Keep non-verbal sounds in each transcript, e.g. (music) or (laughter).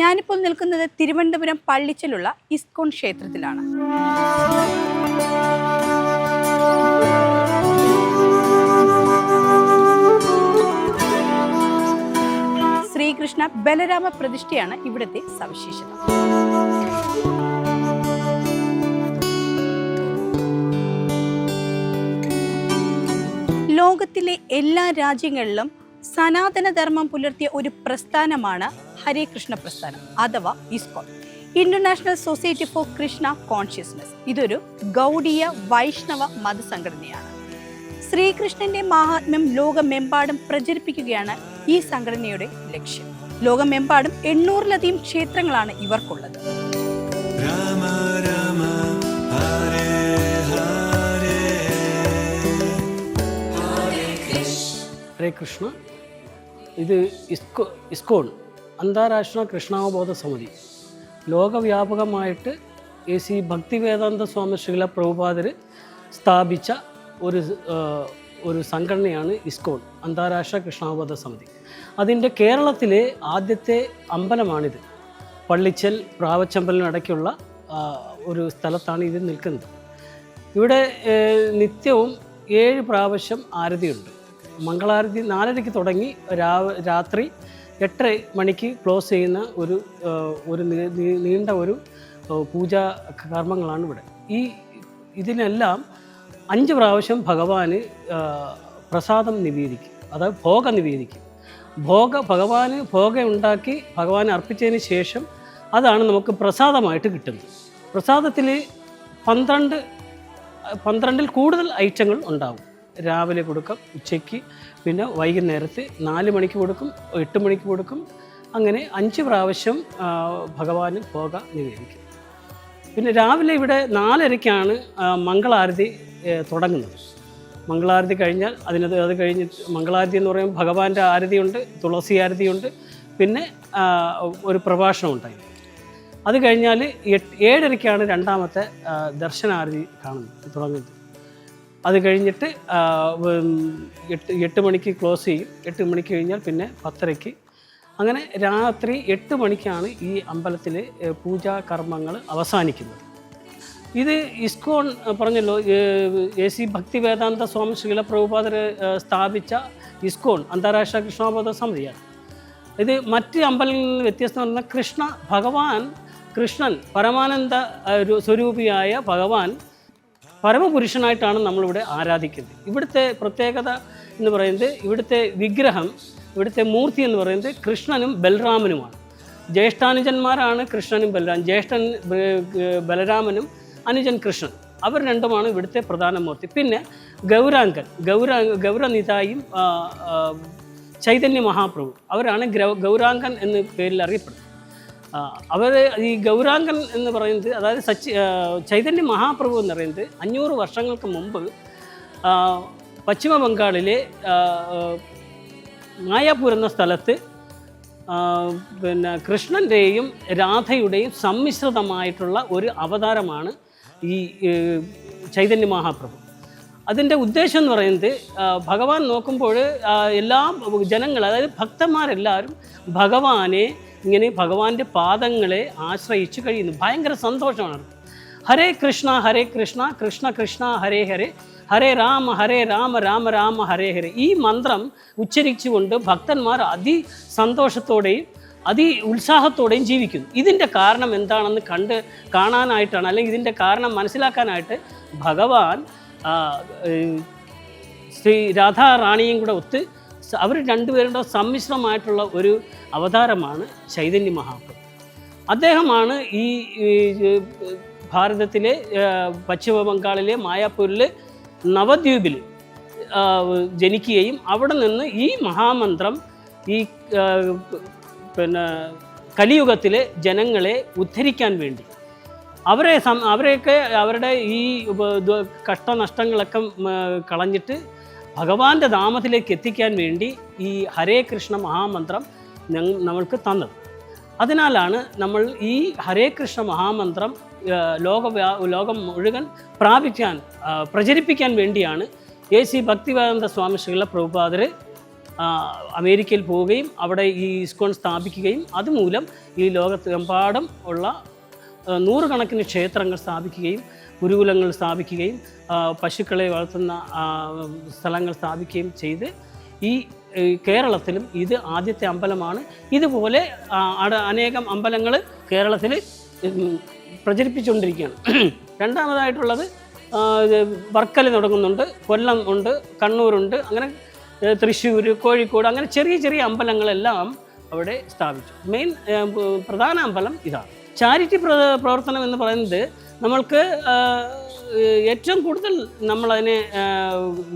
ഞാനിപ്പോൾ നിൽക്കുന്നത് തിരുവനന്തപുരം പള്ളിച്ചലുള്ള ഇസ്കോൺ ക്ഷേത്രത്തിലാണ്. ശ്രീകൃഷ്ണ ബലരാമ പ്രതിഷ്ഠയാണ് ഇവിടുത്തെ സവിശേഷത. ലോകത്തിലെ എല്ലാ രാജ്യങ്ങളിലും സനാതനധർമ്മം പുലർത്തിയ ഒരു പ്രസ്ഥാനമാണ് ഹരേ കൃഷ്ണ പ്രസ്ഥാനം അഥവാ ISKCON. International society for Krishna consciousness ഇതൊരു ഗൗഡീയ വൈഷ്ണവ മതസംഘടനയാണ്. ശ്രീകൃഷ്ണന്റെ മഹാത്മ്യം ലോകമെമ്പാടും പ്രചരിപ്പിക്കുകയാണ് ഈ സംഘടനയുടെ ലക്ഷ്യം. ലോകമെമ്പാടും എണ്ണൂറിലധികം ക്ഷേത്രങ്ങളാണ് ഇവർക്കുള്ളത്. രാമ രാമ ഹരേ ഹരേ. ഹരേ കൃഷ്ണ. ഇത് ഇസ്കോ ഇസ്കോൺ. അന്താരാഷ്ട്ര കൃഷ്ണാവബോധ സമിതി. ലോകവ്യാപകമായിട്ട് എ സി ഭക്തിവേദാന്ത സ്വാമി ശ്രീല പ്രഭുപാദർ സ്ഥാപിച്ച ഒരു ഒരു സംഘടനയാണ് ഇസ്കോൺ അന്താരാഷ്ട്ര കൃഷ്ണാവബോധ സമിതി. അതിന്റെ കേരളത്തിലെ ആദ്യത്തെ അമ്പലമാണിത്. പള്ളിച്ചൽ പ്രാവച്ചമ്പലിനടയ്ക്കുള്ള ഒരു സ്ഥലത്താണ് ഇത് നിൽക്കുന്നത്. ഇവിടെ നിത്യവും ഏഴ് പ്രാവശ്യം ആരതിയുണ്ട്. മംഗളാരതി നാലരയ്ക്ക് തുടങ്ങി രാത്രി എട്ടര മണിക്ക് ക്ലോസ് ചെയ്യുന്ന ഒരു ഒരു നീണ്ട ഒരു പൂജാ കർമ്മങ്ങളാണ് ഇവിടെ. ഈ ഇതിനെല്ലാം അഞ്ച് പ്രാവശ്യം ഭഗവാന് പ്രസാദം നിവേദിക്കും. അതായത് ഭോഗ നിവേദിക്കും. ഭോഗ ഭഗവാന് ഭോഗ ഉണ്ടാക്കി ഭഗവാന് അർപ്പിച്ചതിന് ശേഷം അതാണ് നമുക്ക് പ്രസാദമായിട്ട് കിട്ടുന്നത്. പ്രസാദത്തിൽ പന്ത്രണ്ട് പന്ത്രണ്ടിൽ കൂടുതൽ ഐറ്റങ്ങൾ ഉണ്ടാവും. രാവിലെ കൊടുക്കാം ഉച്ചയ്ക്ക്. പിന്നെ വൈകുന്നേരത്ത് നാല് മണിക്ക് കൊടുക്കും എട്ട് മണിക്ക് കൊടുക്കും. അങ്ങനെ അഞ്ച് പ്രാവശ്യം ഭഗവാന് പോക നിവേദിക്കും. പിന്നെ രാവിലെ ഇവിടെ നാലരയ്ക്കാണ് മംഗളാരതി തുടങ്ങുന്നത്. മംഗളാരതി കഴിഞ്ഞാൽ അതിനത് അത് കഴിഞ്ഞ് മംഗളാരതി എന്ന് പറയുമ്പോൾ ഭഗവാന്റെ ആരതിയുണ്ട് തുളസി ആരതിയുണ്ട് പിന്നെ ഒരു പ്രഭാഷണം ഉണ്ടായി. അത് കഴിഞ്ഞാൽ എട്ട് ഏഴരയ്ക്കാണ് രണ്ടാമത്തെ ദർശനാരതി കാണുന്നത് തുടങ്ങുന്നത്. അത് കഴിഞ്ഞിട്ട് എട്ട് എട്ട് മണിക്ക് ക്ലോസ് ചെയ്യും. എട്ട് മണിക്ക് കഴിഞ്ഞാൽ പിന്നെ പത്തരയ്ക്ക്. അങ്ങനെ രാത്രി എട്ട് മണിക്കാണ് ഈ അമ്പലത്തിൽ പൂജാ കർമ്മങ്ങൾ അവസാനിക്കുന്നത്. ഇത് ഇസ്കോൺ പറഞ്ഞല്ലോ എ സി ഭക്തി വേദാന്ത സ്വാമി ശ്രീല പ്രഭുപാദർ സ്ഥാപിച്ച ഇസ്കോൺ അന്താരാഷ്ട്ര കൃഷ്ണാബോധ സമിതിയാണ്. ഇത് മറ്റ് അമ്പലങ്ങളിൽ നിന്ന് വ്യത്യസ്തം പറഞ്ഞാൽ കൃഷ്ണ ഭഗവാൻ കൃഷ്ണൻ പരമാനന്ദ സ്വരൂപിയായ ഭഗവാൻ പരമപുരുഷനായിട്ടാണ് നമ്മളിവിടെ ആരാധിക്കുന്നത്. ഇവിടുത്തെ പ്രത്യേകത എന്ന് പറയുന്നത് ഇവിടുത്തെ വിഗ്രഹം ഇവിടുത്തെ മൂർത്തി എന്ന് പറയുന്നത് കൃഷ്ണനും ബലരാമനുമാണ് ജ്യേഷ്ഠാനുജന്മാരാണ് കൃഷ്ണനും ബലരാമൻ ജ്യേഷ്ഠൻ ബലരാമനും അനുജൻ കൃഷ്ണൻ. അവർ രണ്ടുമാണ് ഇവിടുത്തെ പ്രധാന മൂർത്തി. പിന്നെ ഗൗരാങ്കൻ ഗൗര ഗൗരനിതായും ചൈതന്യ മഹാപ്രഭു. അവരാണ് ഗ്രൗ ഗൗരാങ്കൻ എന്ന പേരിൽ അറിയപ്പെടുന്നത്. അവർ ഈ ഗൗരാംഗൻ എന്ന് പറയുന്നത് അതായത് സച്ചി ചൈതന്യ മഹാപ്രഭു എന്ന് പറയുന്നത് അഞ്ഞൂറ് വർഷങ്ങൾക്ക് മുമ്പ് പശ്ചിമ ബംഗാളിലെ മായാപൂർ എന്ന സ്ഥലത്ത് പിന്നെ കൃഷ്ണന്റെയും രാധയുടെയും സമ്മിശ്രിതമായിട്ടുള്ള ഒരു അവതാരമാണ് ഈ ചൈതന്യ മഹാപ്രഭു. അതിന്റെ ഉദ്ദേശം എന്ന് പറയുന്നത് ഭഗവാൻ നോക്കുമ്പോൾ എല്ലാ ജനങ്ങൾ അതായത് ഭക്തന്മാരെല്ലാവരും ഭഗവാനെ ഇങ്ങനെ ഭഗവാന്റെ പാദങ്ങളെ ആശ്രയിച്ച് കഴിയുന്നു. ഭയങ്കര സന്തോഷമാണ് ഹരേ കൃഷ്ണ ഹരേ കൃഷ്ണ കൃഷ്ണ കൃഷ്ണ ഹരേ ഹരേ ഹരേ രാമ ഹരേ രാമ രാമ രാമ ഹരേ ഹരേ. ഈ മന്ത്രം ഉച്ചരിച്ചുകൊണ്ട് ഭക്തന്മാർ അതി സന്തോഷത്തോടെയും അതി ഉത്സാഹത്തോടെയും ജീവിക്കുന്നു. ഇതിന്റെ കാരണം എന്താണെന്ന് കണ്ട് കാണാനായിട്ടാണ് അല്ലെങ്കിൽ ഇതിന്റെ കാരണം മനസ്സിലാക്കാനായിട്ട് ഭഗവാൻ ശ്രീ രാധാ റാണിയും കൂടെ ഒത്ത് അവർ രണ്ടുപേരുടെ സമ്മിശ്രമായിട്ടുള്ള ഒരു അവതാരമാണ് ചൈതന്യ മഹാപ്രഭു. അദ്ദേഹമാണ് ഈ ഭാരതത്തിലെ പശ്ചിമബംഗാളിലെ പശ്ചിമ ബംഗാളിലെ മായാപൂരിൽ നവദ്വീപിൽ ജനിക്കുകയും അവിടെ നിന്ന് ഈ മഹാമന്ത്രം ഈ പിന്നെ കലിയുഗത്തിലെ ജനങ്ങളെ ഉദ്ധരിക്കാൻ വേണ്ടി അവരെ അവരെയൊക്കെ അവരുടെ ഈ കഷ്ടനഷ്ടങ്ങളൊക്കെ കളഞ്ഞിട്ട് ഭഗവാന്റെ ധാമത്തിലേക്ക് എത്തിക്കാൻ വേണ്ടി ഈ ഹരേ കൃഷ്ണ മഹാമന്ത്രം നമ്മൾക്ക് തന്നത്. അതിനാലാണ് നമ്മൾ ഈ ഹരേ കൃഷ്ണ മഹാമന്ത്രം ലോക ലോകം മുഴുവൻ പ്രാപിക്കാൻ പ്രചരിപ്പിക്കാൻ വേണ്ടിയാണ് എ സി ഭക്തിവേദാന്ത സ്വാമി ശ്രീല പ്രഭുപാദർ അമേരിക്കയിൽ പോവുകയും അവിടെ ഈ ഇസ്കോൺ സ്ഥാപിക്കുകയും അതുമൂലം ഈ ലോകത്തെമ്പാടും ഉള്ള നൂറുകണക്കിന് ക്ഷേത്രങ്ങൾ സ്ഥാപിക്കുകയും ഗുരുകുലങ്ങൾ സ്ഥാപിക്കുകയും പശുക്കളെ വളർത്തുന്ന സ്ഥലങ്ങൾ സ്ഥാപിക്കുകയും ചെയ്ത് ഈ കേരളത്തിലും ഇത് ആദ്യത്തെ അമ്പലമാണ്. ഇതുപോലെ അനേകം അമ്പലങ്ങൾ കേരളത്തിൽ പ്രചരിപ്പിച്ചുകൊണ്ടിരിക്കുകയാണ്. (clears throat) രണ്ടാമതായിട്ടുള്ളത് വർക്കല തുടങ്ങുന്നുണ്ട് കൊല്ലം ഉണ്ട് കണ്ണൂരുണ്ട് അങ്ങനെ തൃശ്ശൂർ കോഴിക്കോട് അങ്ങനെ ചെറിയ ചെറിയ അമ്പലങ്ങളെല്ലാം അവിടെ സ്ഥാപിച്ചു. മെയിൻ പ്രധാന അമ്പലം ഇതാണ്. ചാരിറ്റി പ്ര പ്രവർത്തനം എന്ന് പറയുന്നത് നമ്മൾക്ക് ഏറ്റവും കൂടുതൽ നമ്മളതിനെ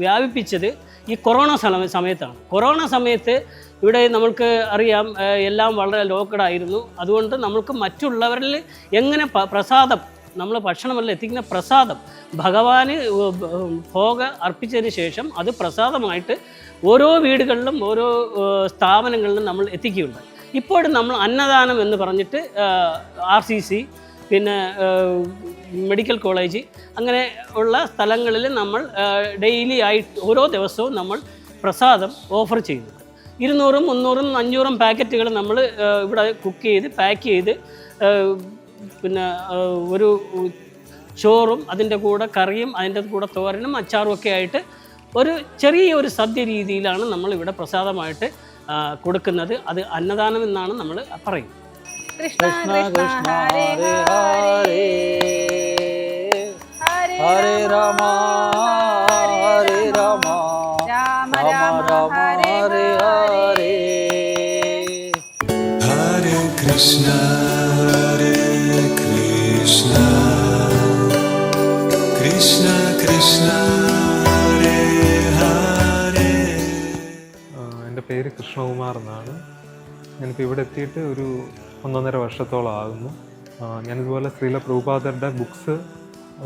വ്യാപിപ്പിച്ചത് ഈ കൊറോണ സമ സമയത്താണ്. കൊറോണ സമയത്ത് ഇവിടെ നമ്മൾക്ക് അറിയാം എല്ലാം വളരെ ലോക്കഡ് ആയിരുന്നു. അതുകൊണ്ട് നമ്മൾക്ക് മറ്റുള്ളവരിൽ എങ്ങനെ പ്രസാദം നമ്മൾ ഭക്ഷണമെല്ലാം എത്തിക്കുന്ന പ്രസാദം ഭഗവാന് ഭോഗ അർപ്പിച്ചതിന് ശേഷം അത് പ്രസാദമായിട്ട് ഓരോ വീടുകളിലും ഓരോ സ്ഥാപനങ്ങളിലും നമ്മൾ എത്തിക്കുകയുണ്ടായി. ഇപ്പോഴും നമ്മൾ അന്നദാനം എന്ന് പറഞ്ഞിട്ട് ആർ സി സി പിന്നെ മെഡിക്കൽ കോളേജ് അങ്ങനെ ഉള്ള സ്ഥലങ്ങളിൽ നമ്മൾ ഡെയിലി ആയിട്ട് ഓരോ ദിവസവും നമ്മൾ പ്രസാദം ഓഫർ ചെയ്യുന്നുണ്ട് ഇരുന്നൂറും മുന്നൂറും അഞ്ഞൂറും പാക്കറ്റുകൾ നമ്മൾ ഇവിടെ കുക്ക് ചെയ്ത് പാക്ക് ചെയ്ത് പിന്നെ ഒരു ചോറും അതിന്റെ കൂടെ കറിയും അതിന്റെ കൂടെ തോരനും അച്ചാറും ഒക്കെ ആയിട്ട് ഒരു ചെറിയ ഒരു സദ്യ രീതിയിലാണ് നമ്മൾ ഇവിടെ പ്രസാദമായിട്ട് കൊടുക്കുന്നത്. അത് അന്നദാനം എന്നാണ് നമ്മൾ പറയുന്നത്. കൃഷ്ണ കൃഷ്ണ ഹരേ ഹരേ ഹരേ. ഹരേ. രാമ ഹരേ രാമ. രാമ. രാമ ഹരേ ഹരേ. ഹരേ. കൃഷ്ണ Krishna, കൃഷ്ണ. കൃഷ്ണ Krishna എന്റെ പേര് കൃഷ്ണകുമാർ എന്നാണ്. ഞാനിപ്പോൾ ഇവിടെ എത്തിയിട്ട് ഒരു ഒന്നൊന്നര വർഷത്തോളം ആകുന്നു. ഞാനിതുപോലെ ശ്രീല പ്രഭുപാദരുടെ ബുക്സ്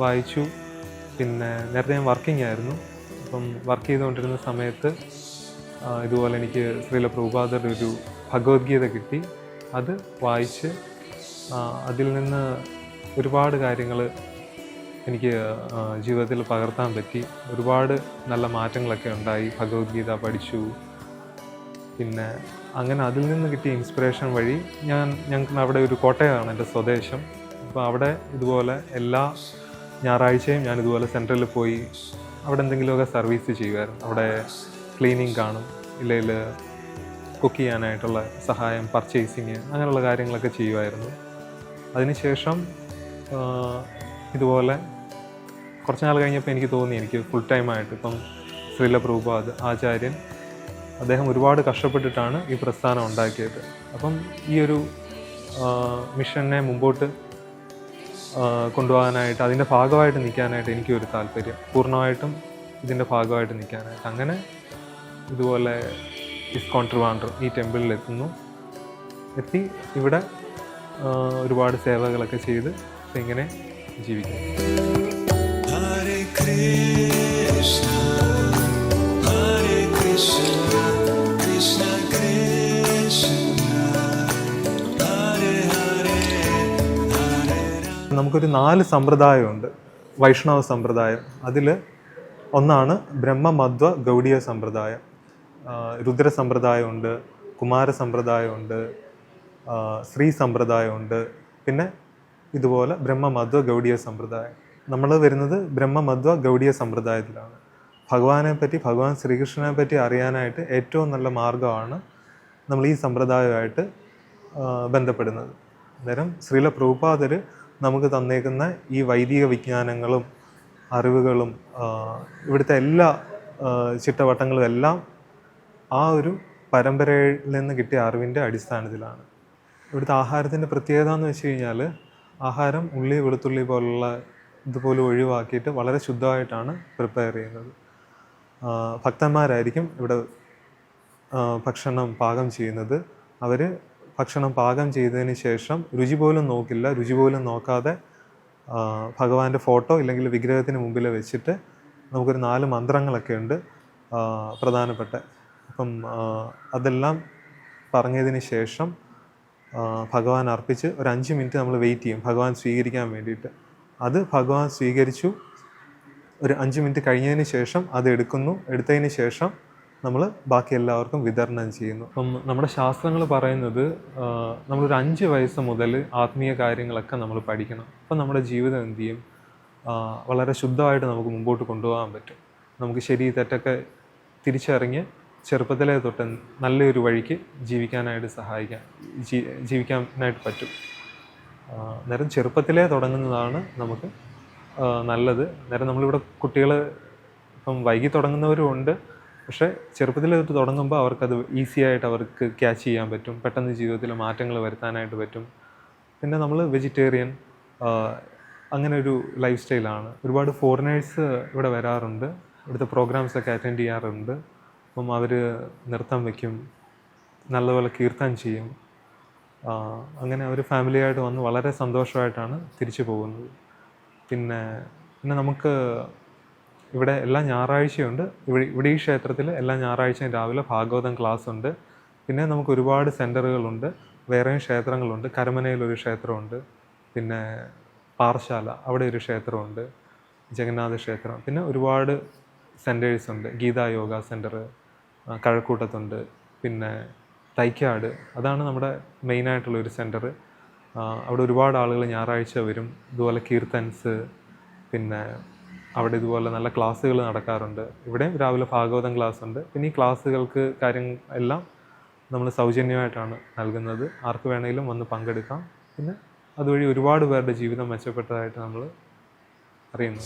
വായിച്ചു. പിന്നെ നേരത്തെ ഞാൻ വർക്കിംഗ് ആയിരുന്നു. അപ്പം വർക്ക് ചെയ്തുകൊണ്ടിരുന്ന സമയത്ത് ഇതുപോലെ എനിക്ക് ശ്രീല പ്രഭുപാദരുടെ ഒരു ഭഗവത്ഗീത കിട്ടി. അത് വായിച്ച് അതിൽ നിന്ന് ഒരുപാട് കാര്യങ്ങൾ എനിക്ക് ജീവിതത്തിൽ പകർത്താൻ പറ്റി. ഒരുപാട് നല്ല മാറ്റങ്ങളൊക്കെ ഉണ്ടായി. ഭഗവത്ഗീത പഠിച്ചു. പിന്നെ അങ്ങനെ അതിൽ നിന്ന് കിട്ടിയ ഇൻസ്പിറേഷൻ വഴി ഞാൻ ഞങ്ങൾക്ക് അവിടെ ഒരു കോട്ടയമാണ് എന്റെ സ്വദേശം. അപ്പോൾ അവിടെ ഇതുപോലെ എല്ലാ ഞായറാഴ്ചയും ഞാൻ ഇതുപോലെ സെന്ററിൽ പോയി അവിടെ എന്തെങ്കിലുമൊക്കെ സർവീസ് ചെയ്യുമായിരുന്നു അവിടെ ക്ലീനിങ് കാണും ഇല്ലെങ്കിൽ കുക്ക് ചെയ്യാനായിട്ടുള്ള സഹായം പർച്ചേസിങ് അങ്ങനെയുള്ള കാര്യങ്ങളൊക്കെ ചെയ്യുമായിരുന്നു അതിനുശേഷം ഇതുപോലെ കുറച്ച് നാൾ കഴിഞ്ഞപ്പോൾ എനിക്ക് തോന്നി എനിക്ക് ഫുൾ ടൈമായിട്ട് ഇപ്പം ശ്രീല പ്രഭുപാദ് ആചാര്യൻ അദ്ദേഹം ഒരുപാട് കഷ്ടപ്പെട്ടിട്ടാണ് ഈ പ്രസ്ഥാനം ഉണ്ടാക്കിയത്. അപ്പം ഈ ഒരു മിഷനെ മുമ്പോട്ട് കൊണ്ടുപോകാനായിട്ട് അതിന്റെ ഭാഗമായിട്ട് നിൽക്കാനായിട്ട് എനിക്കൊരു താല്പര്യം. പൂർണമായിട്ടും ഇതിന്റെ ഭാഗമായിട്ട് നിൽക്കാനായിട്ട്. അങ്ങനെ ഇതുപോലെ ഇസ്കോൺ ട്രിവാൻഡ്രം ഈ ടെമ്പിളിൽ എത്തുന്നു. എത്തി ഇവിടെ ഒരുപാട് സേവകളൊക്കെ ചെയ്ത് ഇങ്ങനെ ജീവിക്കുന്നു. ഹരേ Krishna, നമുക്കൊരു നാല് സമ്പ്രദായമുണ്ട്. വൈഷ്ണവ സമ്പ്രദായം. അതിൽ ഒന്നാണ് ബ്രഹ്മമധ്വ ഗൗഡിയ സമ്പ്രദായം. രുദ്ര സമ്പ്രദായമുണ്ട് കുമാര സമ്പ്രദായമുണ്ട് സ്ത്രീ സമ്പ്രദായമുണ്ട്. പിന്നെ ഇതുപോലെ ബ്രഹ്മമധ്വ ഗൗഡിയ സമ്പ്രദായം. നമ്മൾ വരുന്നത് ബ്രഹ്മമധ്വ ഗൗഡിയ സമ്പ്രദായത്തിലാണ്. ഭഗവാനെ പറ്റി ഭഗവാൻ ശ്രീകൃഷ്ണനെ പറ്റി അറിയാനായിട്ട് ഏറ്റവും നല്ല മാർഗമാണ് നമ്മൾ ഈ സമ്പ്രദായമായിട്ട് ബന്ധപ്പെടുന്നത്. അന്നേരം ശ്രീല പ്രഭുപാദർ നമുക്ക് തന്നേക്കുന്ന ഈ വൈദിക വിജ്ഞാനങ്ങളും അറിവുകളും ഇവിടുത്തെ എല്ലാ ചിട്ടവട്ടങ്ങളും എല്ലാം ആ ഒരു പരമ്പരയിൽ നിന്ന് കിട്ടിയ അറിവിന്റെ അടിസ്ഥാനത്തിലാണ്. ഇവിടുത്തെ ആഹാരത്തിന്റെ പ്രത്യേകത എന്ന് വെച്ച് കഴിഞ്ഞാൽ ആഹാരം ഉള്ളി വെളുത്തുള്ളി പോലുള്ള ഇതുപോലെ ഒഴിവാക്കിയിട്ട് വളരെ ശുദ്ധമായിട്ടാണ് പ്രിപ്പയർ ചെയ്യുന്നത്. ഭക്തന്മാരായിരിക്കും ഇവിടെ ഭക്ഷണം പാകം ചെയ്യുന്നത്. അവർ ഭക്ഷണം പാകം ചെയ്തതിന് ശേഷം രുചി പോലും നോക്കില്ല രുചി പോലും നോക്കാതെ ഭഗവാന്റെ ഫോട്ടോ ഇല്ലെങ്കിൽ വിഗ്രഹത്തിന് മുമ്പിൽ വെച്ചിട്ട് നമുക്കൊരു നാല് മന്ത്രങ്ങളൊക്കെ ഉണ്ട് പ്രധാനപ്പെട്ട. അപ്പം അതെല്ലാം പറഞ്ഞതിന് ശേഷം ഭഗവാൻ അർപ്പിച്ച് ഒരു അഞ്ച് മിനിറ്റ് നമ്മൾ വെയിറ്റ് ചെയ്യും ഭഗവാൻ സ്വീകരിക്കാൻ വേണ്ടിയിട്ട്. അത് ഭഗവാൻ സ്വീകരിച്ചു ഒരു അഞ്ച് മിനിറ്റ് കഴിഞ്ഞതിന് ശേഷം അത് എടുക്കുന്നു. എടുത്തതിന് ശേഷം നമ്മൾ ബാക്കി എല്ലാവർക്കും വിതരണം ചെയ്യുന്നു. നമ്മുടെ ശാസ്ത്രങ്ങൾ പറയുന്നത് നമ്മളൊരു അഞ്ച് വയസ്സ് മുതൽ ആത്മീയ കാര്യങ്ങളൊക്കെ നമ്മൾ പഠിക്കണം. അപ്പം നമ്മുടെ ജീവിതം എന്ത് ചെയ്യും? വളരെ ശുദ്ധമായിട്ട് നമുക്ക് മുമ്പോട്ട് കൊണ്ടുപോകാൻ പറ്റും. നമുക്ക് ശരി തെറ്റൊക്കെ തിരിച്ചറിഞ്ഞ് ചെറുപ്പത്തിലെ തൊട്ട് നല്ലൊരു വഴിക്ക് ജീവിക്കാനായിട്ട് സഹായിക്കാം. ജീവിക്കാനായിട്ട് പറ്റും. നേരം അന്നേരം ചെറുപ്പത്തിലേ തുടങ്ങുന്നതാണ് നമുക്ക് നല്ലത്. നേരെ നമ്മളിവിടെ കുട്ടികൾ ഇപ്പം വൈകി തുടങ്ങുന്നവരും ഉണ്ട്. പക്ഷേ ചെറുപ്പത്തിൽ തൊട്ട് തുടങ്ങുമ്പോൾ അവർക്കത് ഈസി ആയിട്ട് അവർക്ക് ക്യാച്ച് ചെയ്യാൻ പറ്റും. പെട്ടെന്ന് ജീവിതത്തിൽ മാറ്റങ്ങൾ വരുത്താനായിട്ട് പറ്റും. പിന്നെ നമ്മൾ വെജിറ്റേറിയൻ അങ്ങനെ ഒരു ലൈഫ് സ്റ്റൈലാണ് ഒരുപാട് ഫോറിനേഴ്സ് ഇവിടെ വരാറുണ്ട്. ഇവിടുത്തെ പ്രോഗ്രാംസൊക്കെ അറ്റൻഡ് ചെയ്യാറുണ്ട്. അപ്പം അവർ നൃത്തം വയ്ക്കും നല്ലപോലെ കീർത്തനം ചെയ്യും. അങ്ങനെ അവർ ഫാമിലിയായിട്ട് വന്ന് വളരെ സന്തോഷമായിട്ടാണ് തിരിച്ചു പോകുന്നത്. പിന്നെ പിന്നെ നമുക്ക് ഇവിടെ എല്ലാ ഞായറാഴ്ചയുണ്ട്. ഇവിടെ ഇവിടെ ഈ ക്ഷേത്രത്തിൽ എല്ലാ ഞായറാഴ്ചയും രാവിലെ ഭാഗവതം ക്ലാസ് ഉണ്ട് പിന്നെ നമുക്ക് ഒരുപാട് സെന്ററുകളുണ്ട് വേറെയും ക്ഷേത്രങ്ങളുണ്ട്. കരമനയിലൊരു ക്ഷേത്രമുണ്ട്. പിന്നെ പാറശാല അവിടെ ഒരു ക്ഷേത്രമുണ്ട്. ജഗന്നാഥ ക്ഷേത്രം. പിന്നെ ഒരുപാട് സെന്റേഴ്സ് ഉണ്ട് ഗീതാ യോഗ സെന്റർ കഴക്കൂട്ടത്തുണ്ട്. പിന്നെ തൈക്കാട് അതാണ് നമ്മുടെ മെയിനായിട്ടുള്ള ഒരു സെന്റർ അവിടെ ഒരുപാട് ആളുകൾ ഞായറാഴ്ച വരും. ഇതുപോലെ കീർത്തൻസ് പിന്നെ അവിടെ ഇതുപോലെ നല്ല ക്ലാസ്സുകൾ നടക്കാറുണ്ട്. ഇവിടെയും രാവിലെ ഭാഗവതം ക്ലാസ് ഉണ്ട്. പിന്നെ ഈ ക്ലാസ്സുകൾക്ക് കാര്യം എല്ലാം നമ്മൾ സൗജന്യമായിട്ടാണ് നൽകുന്നത്. ആർക്ക് വേണമെങ്കിലും വന്ന് പങ്കെടുക്കാം. പിന്നെ അതുവഴി ഒരുപാട് പേരുടെ ജീവിതം മെച്ചപ്പെട്ടതായിട്ട് നമ്മൾ അറിയുന്നു.